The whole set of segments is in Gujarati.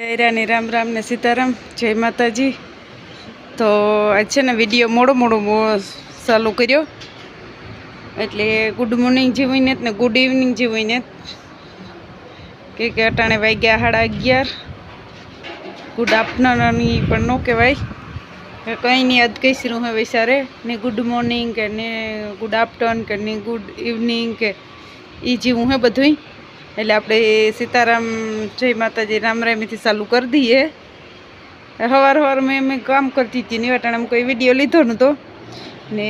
રાની રામ રામ ને સીતારામ, જય માતાજી. તો આજ છે ને વીડિયો મોડો મોડો ચાલુ કર્યો. એટલે ગુડ મોર્નિંગ જીવીને ને ગુડ ઇવનિંગ જીવીને કે કે અટાણે વાગ્યા સાડા અગિયાર. ગુડ આફ્ટરનૂન પણ ન કહેવાય. કંઈ નહીં અદ કહીશું હવે સારે. ને ગુડ મોર્નિંગ કે ને ગુડ આફ્ટરનૂન કે ને ગુડ ઇવનિંગ કે એ જીવું હે બધુંય. એટલે આપણે સીતારામ જય માતાજી રામ રામીથી ચાલુ કરી દઈએ. સવાર સવાર મેં મેં કામ કરતી હતી ને અટાણે કોઈ વીડિયો લીધો નહોતો ને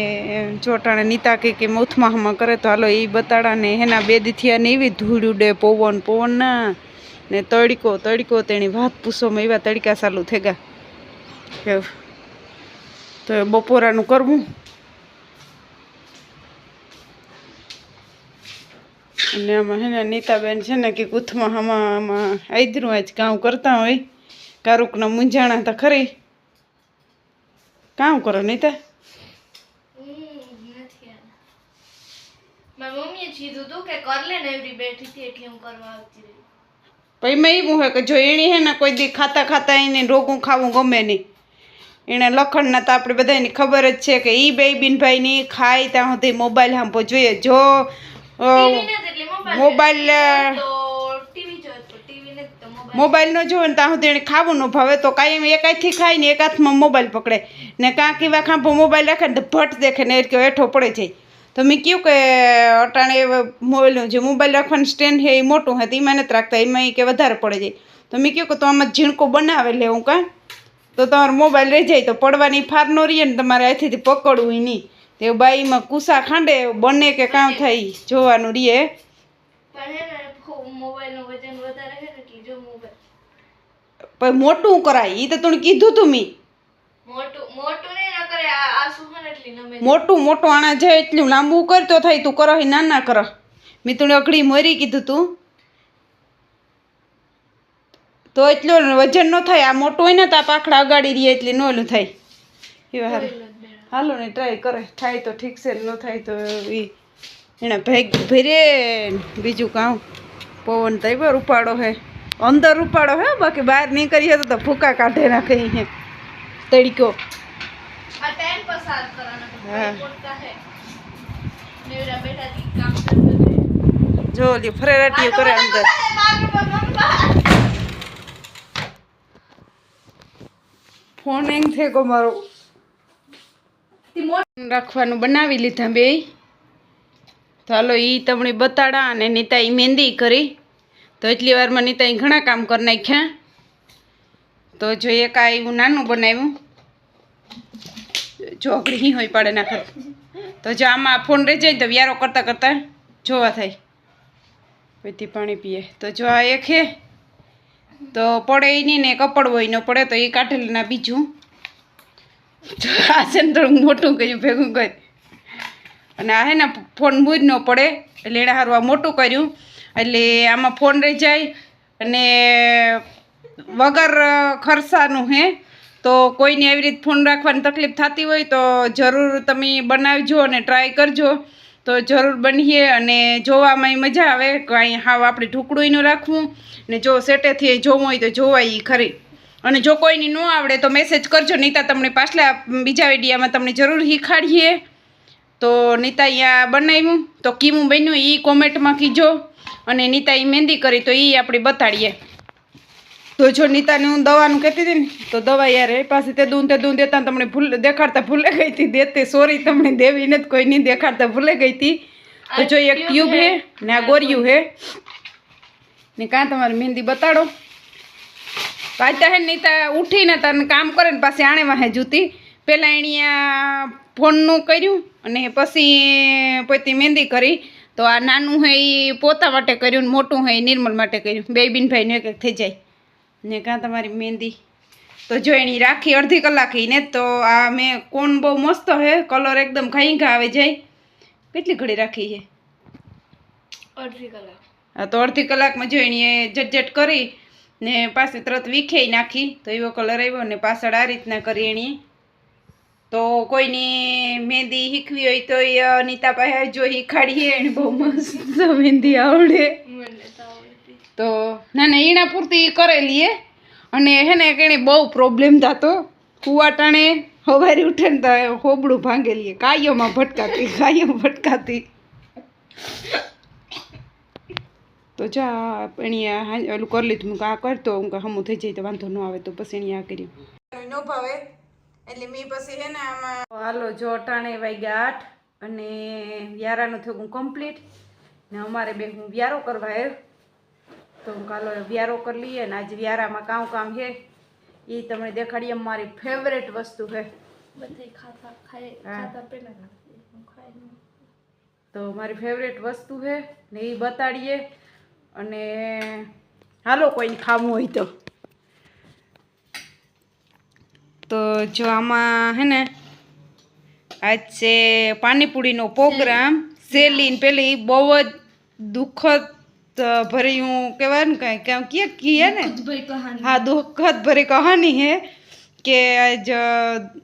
ચોટાણે નીતા કે કે મોથમાં કરે તો હાલો એ બતાડા ને એના બે દીથિયા ને એવી ધૂળ ઉડે, પવન પવન ના. ને તડકો તડકો તેની વાત પૂછોમાં એવા તડકા ચાલુ થઈ ગયા તો બપોરાનું કરવું. અને આમાં હે ને નીતાબેન છે ને કે કૂથમાં આમાં આમાં આદરું આજ કામ કરતા હોય. કારુકના મૂંઝાણા તો ખરી. કામ કરો નીતા? મમ્મીએ કીધું હતું કે કર લે ને એવડી બેઠી હતી એટલે હું કરવા આવતી રહી. પછી મેં એવું હોય કે જો એણી હે ને કોઈ દી ખાતા ખાતા એને રોગું ખાવું ગમે નહીં. એણે લખણના તો આપણે બધાની ખબર જ છે કે એ બે બિનભાઈની ખાય ત્યાં સુધી મોબાઈલ હાંભો જોઈએ. જો મોબાઈલ મોબાઈલ ન જોવે ને ત્યાં સુધી ખાવું ન ભાવે તો કાંઈ એમ એક હાથથી ખાય ને એક હાથમાં મોબાઈલ પકડે. ને કાં એવા ખાંભો મોબાઈલ રાખે ને તો ભટ દેખે ને એટલે હેઠો પડે જાય. તો મેં કહ્યું કે અટાણે મોબાઈલનું જે મોબાઈલ રાખવાનું સ્ટેન્ડ છે એ મોટું હતું એમાં નથી રાખતા એમાં કે વધારે પડે જાય. તો મેં કહ્યું કે તો આમાં ઝીણકો બનાવે લેવું કાં? તો તમારો મોબાઈલ રહી જાય તો પડવાની ફાર ન રહીએ ને તમારે અહીંથી પકડવું નહીં. તે બાઈમાં કુસા ખાંડે બને કે કામ થાય જોવાનું રહીએ પણ મોટું કરાય એ તો તું કીધું તું મી. મોટું મોટું આણા જાય એટલું લાંબુ કરતો થાય તું કરો ના ના કરો. મેં તું અઘડી મરી કીધું તું. તો એટલું વજન ન થાય આ મોટું હોય ને તો આ પાખડા અગાડી રહીએ એટલે ન ઓલું થાય. હારું હાલો. ને ટ્રાય કરે. થાય તો ઠીક છે ન થાય તો એ એના ભેગ ભરે બીજું કામ. પવન તો રૂપાડો ઉપાડો હે. અંદર ઉપાડો હે બાકી બહાર નીકળીએ તો તો ભૂકા કાઢે નાખે હે. તડકો આ ટાઈમ પસાર કરવાનો હા. પોતા હે. નેવડા બેઠા થી કામ કરતો જો ઓલી ફરેરાટીઓ કરે અંદર. ફોન એમ થેકો મારો રાખવાનું બનાવી લીધા બે. તો હાલો એ તમને બતાડા અને નીતા મહેંદી કરી. તો એટલી વારમાં નીતા ઘણા કામ કરી નાખ્યા. તો જોઈએ આ એવું નાનું બનાવ્યું. ચોકડી હી હોય પાડે નાખે. તો જો આમાં ફોન રહી જાય તો વ્યારો કરતાં કરતાં જોવા થાય. પછી પાણી પીએ. તો જો આ એક હે તો પડે એ નહીં ને કપડ હોય ન પડે તો એ કાઢેલું બીજું. આ સેન્ટર મોટું કર્યું, ભેગું કરી અને આ હે ને ફોન મૂજ ન પડે. એટલે એણે સારું આ મોટું કર્યું. એટલે આમાં ફોન રહી જાય. અને વગર ખર્ચાનું હે. તો કોઈને આવી રીતે ફોન રાખવાની તકલીફ થતી હોય તો જરૂર તમે બનાવજો અને ટ્રાય કરજો. તો જરૂર બનીએ અને જોવામાં મજા આવે. કાંઈ હાવ આપણે ઢુકડું ન રાખવું. ને જો સેટેથી જોવું હોય તો જોવાય ખરી. અને જો કોઈને ન આવડે તો મેસેજ કરજો. નીતા તમને પાછલા બીજા વિડીયામાં તમને જરૂર શીખાડીએ. તો નીતા અહીંયા બનાવ્યું. તો કીમું બન્યું એ કોમેન્ટમાં કીજો. અને નીતા એ મહેંદી કરી તો એ આપણે બતાડીએ. તો જો નીતાને હું દવાનું કહેતી હતી ને તો દવા યાર એ પાસે તે દૂન તે દૂન દેતા તમને ભૂલ દેખાડતા ભૂલે ગઈ હતી. દેતે સોરી તમને દેવીને જ કોઈ નહીં દેખાડતા ભૂલે ગઈ હતી. તો જો એક ટ્યુબ હે ને આ ગોરિયું હે. ને કાં તમારી મહેંદી બતાડો. પાછા હે નીતા ઉઠીને તને કામ કરે ને પાસે આણે વાહે જૂતી. પહેલાં એણીયા ફોનનું કર્યું. અને પછી પોતે મહેંદી કરી. તો આ નાનું હે એ પોતા માટે કર્યું ને મોટું હે એ નિર્મલ માટે કર્યું. બે બિનભાઈને એક એક થઈ જાય. ને કાં તમારી મહેંદી તો જો એની રાખી અડધી કલાક ને તો આ મેં કોણ બહુ મસ્ત હે કલર એકદમ ખાઈ ઘા આવે જાય. કેટલી ઘડી રાખી છે અડધી કલાક. હા તો અડધી કલાકમાં જો એની જટજટ કરી ને પાછી તરત વીખે નાખી. તો એવો કલર આવ્યો ને પાછળ આ રીતના કરી એની. તો કોઈની મહેંદી શીખવી હોય તો એ અનિતા પાસે જો શીખાડીએ એને બહુ મસ્ત મહેંદી આવડે. તો ના ના એના પૂરતી કરેલી હે. અને હે ને, કેણી બહુ પ્રોબ્લેમ થતો. કુવાટાણે હવારી ઉઠે ને તો હોબળું ભાંગેલી કાયોમાં ભટકાતી કાયો ભટકાતી તો. જા એની ઓલું કરી લીધું. હું આ કરતો હું કે હમું થઈ જાય તો વાંધો ન આવે. તો પછી એની આ કર્યું. ન ભાવે. એટલે મેં પછી હે ને આમાં હાલો જો અટાણે વાગ્યા આઠ અને વ્યારાનું થયું કમ્પ્લીટ ને અમારે બે હું વ્યારો કરવા આવ્યો તો હું કાલો વ્યારો કરી લઈએ ને આજે વ્યારામાં કામ કામ છે એ તમને દેખાડીએ મારી ફેવરેટ વસ્તુ છે હા. હું. તો મારી ફેવરેટ વસ્તુ છે ને એ બતાડીએ. અને હાલો કોઈને ખાવું હોય તો તો જો આમાં હે ને આજ છે પાણીપુરીનો પ્રોગ્રામ. સેલીન પેલી બહુ જ દુઃખદ ભરી ભર્યું કહેવાય ને કંઈ કેમ કે કીએ ને? હા દુઃખદ ભરી કહાની હે કે આજ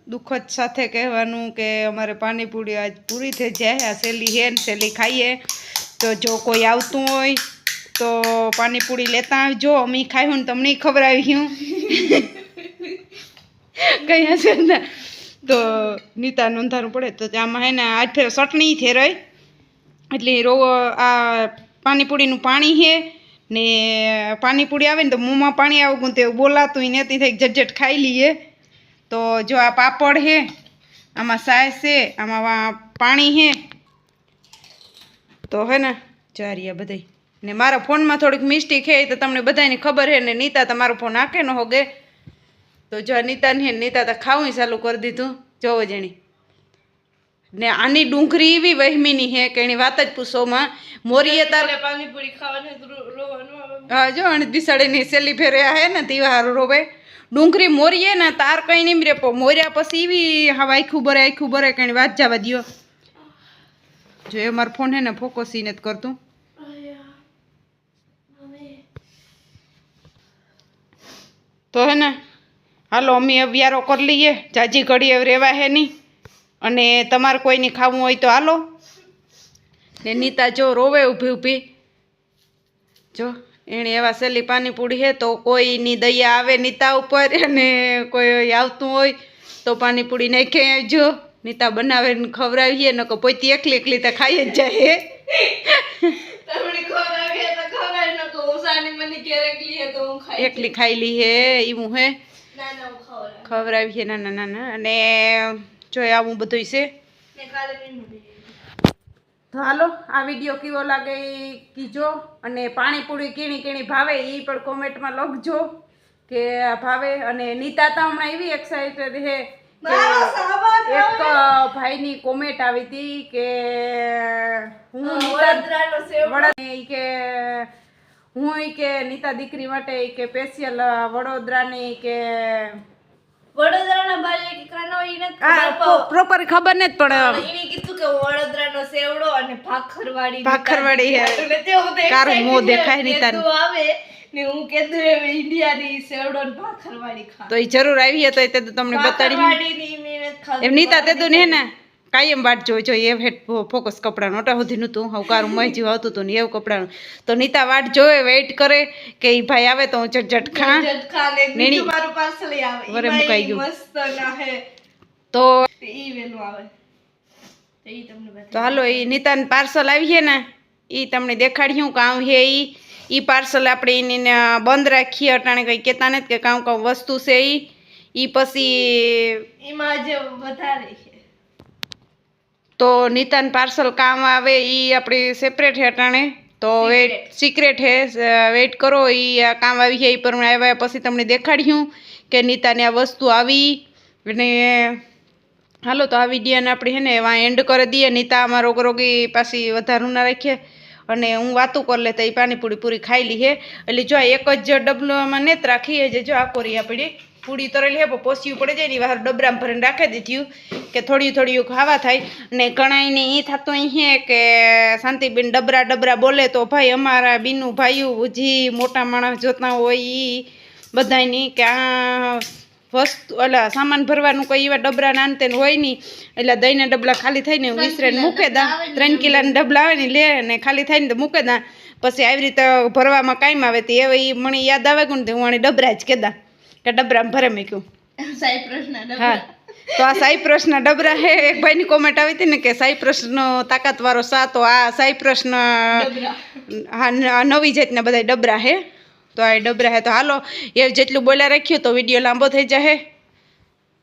દુઃખદ સાથે કહેવાનું કે અમારે પાણીપુરી આજ પૂરી થઈ જાય આ સેલી હે ને સેલી ખાઈએ. તો જો કોઈ આવતું હોય તો પાણીપુરી લેતા આવજો. અમે ખાયું ને તમને ખબર ખવડાવ્યું કઈ હશે ને, તો નીતા નોંધારું પડે તો આમાં હે ને આજ ફેર ચટણી છે રહી. એટલે રો આ પાણીપુરીનું પાણી છે ને પાણીપુરી આવે ને તો મોંમાં પાણી આવું તે બોલાતું ને થઈ ઝટઝટ ખાઈ લઈએ. તો જો આ પાપડ છે, આમાં સાસ છે, આમાં પાણી છે. તો હે ને જારિયા બધાય. ને મારા ફોનમાં થોડીક મિસ્ટેક છે તો તમને બધાને ખબર છે ને નીતા તમારો ફોન આકે ન હોગે. તો જો આ નીતા ને નીતા તો ખાવું ચાલુ કરી દીધું. જોવો જેણી. ને આની ડુંગળી એવી વહેમીની હે કે એની વાત જ પૂછોમાં મોરીએ તાર પાણીપુરી ખાવાને હા જો અને બિસાડીની સેલી ફેર્યા હે ને તિવાર રોવે. ડુંગળી મોરીએ ને તાર કઈ નહીં રે મોર્યા પછી એવી હવે આખું ભરે આખું બરે કઈ વાત જવા દો જો એ મારો ફોન હે ને ફોકસ નથી કરતું. તો હે ને હાલો અમે અવ્યારો વ્યારો કરી લઈએ. જાજી ઘડી રહેવા હે નહીં. અને તમારે કોઈને ખાવું હોય તો હાલો. ને નીતા જો રોવે ઊભી ઊભી. જો એણે એવા સેલી પાણીપુરી હે તો કોઈની દયા આવે નીતા ઉપર અને કોઈ આવતું હોય તો પાણીપુરી નાખે જો. નીતા બનાવે ને ખવડાવીએ ને પોતી એકલી એકલી તો ખાઈ જ જાય એકલી ખાઈ લી હે એવું હે. ખવડાવીએ નાના નાના. અને જો આવું બધું છે. તો હાલો આ વીડિયો કેવો લાગે એ કીજો. અને પાણીપુરી કીણી કીણી ભાવે એ પણ કોમેન્ટમાં લખજો કે આ ભાવે. અને નીતા તો હમણાં એવી એક્સાઇટેડ છે કે એક ભાઈની કોમેન્ટ આવી હતી કે હું કે હું કે નીતા દીકરી માટે કે સ્પેશિયલ વડોદરાની કે વડોદરાના બાજુ કે કાનો ઈ પણ પ્રોપર ખબર નથી પણ એને કીધું કે વડોદરાનો સેવડો અને ભાખરવાડી ભાખરવાડી હે. એટલે મોં દેખાય નીતા આવે ને હું કીધું હવે ઇન્ડિયાની સેવડો ને ભાખરવાડી ખા તો એ જરૂર આવી તો તે તમને બતાડી. એમ નીતા તે તો ને ને? કાયમ વાટ જોઈ જોઈ એ હેઠ ફોકસ કપડાનું અટા સુધી તું હવકારું મય જેવું આવતું હતું ને એવું કપડાનું તો નીતા વાટ જોવે વેઇટ કરે કે એ ભાઈ આવે તો હું ઝટઝટ ખા નેણી. મારું પાર્સલ આવે. વરે ઈ મુકાઈ ગયું. મસ્ત ના તો ઈ વેલું આવે. તો ઈ તમને તો હાલો એ નીતાને પાર્સલ આવીએ ને એ તમને દેખાડ્યું કામ હે એ એ પાર્સલ આપણે એને બંધ રાખીએ અટાણે કંઈ કહેતા નથી કે કામ કામ વસ્તુ છે એ એ પછી એમાં જે વધારે છે. તો નીતાન પાર્સલ કામ આવે એ આપણી સેપરેટ હે અટાણે તો વેટ સિક્રેટ હે વેઇટ કરો એ આ કામ આવી છે એ પ્રમાણે આવ્યા પછી તમને દેખાડ્યું કે નીતાને આ વસ્તુ આવી. અને હાલો તો આ વિડીયાને આપણે હે ને એવા એન્ડ કરી દઈએ. નીતા અમારો રોગ પાછી વધારું ના રાખીએ અને હું વાતું કરી લેતા એ પાણીપુરી પૂરી ખાઈ લઈએ હે. એટલે જો એક જ ડબલામાં નેત રાખીએ જે જો આ કોરી આપણી પૂરી તરેલી હે પોસ્યું પડે જાય ને વાર ડબરામાં ભરીને રાખી દીધું કે થોડી થોડી ખાવા થાય. ને ઘણાઈને એ થતું અહીં હે કે શાંતિબેન ડબરા ડબરા બોલે તો ભાઈ અમારા બીનું ભાઈઓ જે મોટા માણસ જોતા હોય એ બધાયની કે આ વસ્તુ એટલે સામાન ભરવાનું કોઈ એવા ડબરા નાનતે હોય નહીં એટલે દહીંના ડબલા ખાલી થઈને વિસરે મૂકે દા. ત્રણ કિલાના ડબલા આવે ને લે ને ખાલી થાય ને તો મૂકે દા. પછી આવી રીતે ભરવામાં કાંઈ આવે તે ઈ મને યાદ આવે કે હું આને ડબરા જ કેદા કે ડબરામાં ભરે મૂક્યું. સાયપ્રસના હા. તો આ સાઈપ્રસના ડબરા હે. એક ભાઈની કોમેન્ટ આવી હતી ને કે સાઈપ્રસનો તાકાતવાળો સા તો આ સાઈપ્રસના હા નવી જાતના બધા ડબરા હે. તો આ ડબરા હે. તો હાલો એ જેટલું બોલ્યા રાખ્યું તો વીડિયો લાંબો થઈ જશે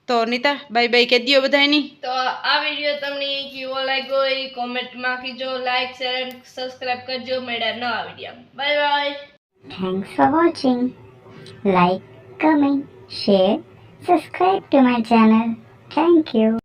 તો નીતા બાય બાય કહી દ્યો બધાની તો આ વીડિયો તમને કેવો લાગ્યો એ કોમેન્ટમાં કીજો. લાઈક શેર એન્ડ સબસ્ક્રાઇબ કરજો. મળ્યા નવા video bye bye thanks for watching Like, comment, share, subscribe to my channel. Thank you.